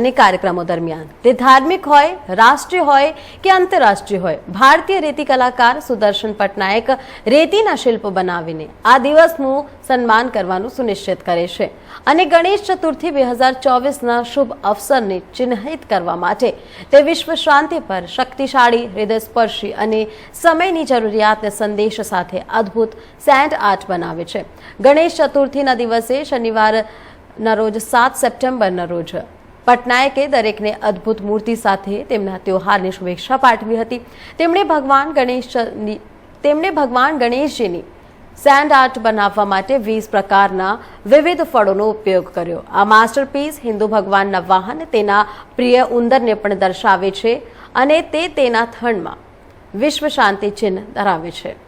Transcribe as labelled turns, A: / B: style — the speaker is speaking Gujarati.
A: કાર્યક્રમો દરમિયાન. તે ધાર્મિક હોય, રાષ્ટ્રીય હોય કે આંતરરાષ્ટ્રીય હોય, ભારતીય રેતી કલાકાર સુદર્શન પટનાયક રેતીના શિલ્પ બનાવીને આ દિવસનું સન્માન કરવાનું સુનિશ્ચિત કરે છે. અને ગણેશ ચતુર્થી બે હજાર ચોવીસના શુભ અવસરને ચિહ્નિત કરવા માટે તે વિશ્વ શાંતિ પર શક્તિશાળી, હૃદયસ્પર્શી અને સમયની જરૂરિયાતને સંદેશ સાથે અદ્ભુત સેન્ડ આર્ટ બનાવે છે. ગણેશ ચતુર્થીના દિવસે શનિવારના રોજ સાત સપ્ટેમ્બરના રોજ પટનાયકે દરેકને અદ્ભુત મૂર્તિ સાથે તેમના ત્યોહારની શુભેચ્છા પાઠવી હતી. તેમણે ભગવાન ગણેશની, તેમણે ભગવાન ગણેશજીની સેન્ડ આર્ટ બનાવવા માટે વીસ પ્રકારના વિવિધ ફળોનો ઉપયોગ કર્યો. આ માસ્ટરપીસ હિન્દુ ભગવાનના વાહન તેના પ્રિય ઉંદરને પણ દર્શાવે છે અને તે તેના થણમાં વિશ્વ શાંતિ ચિહ્ન ધરાવે છે.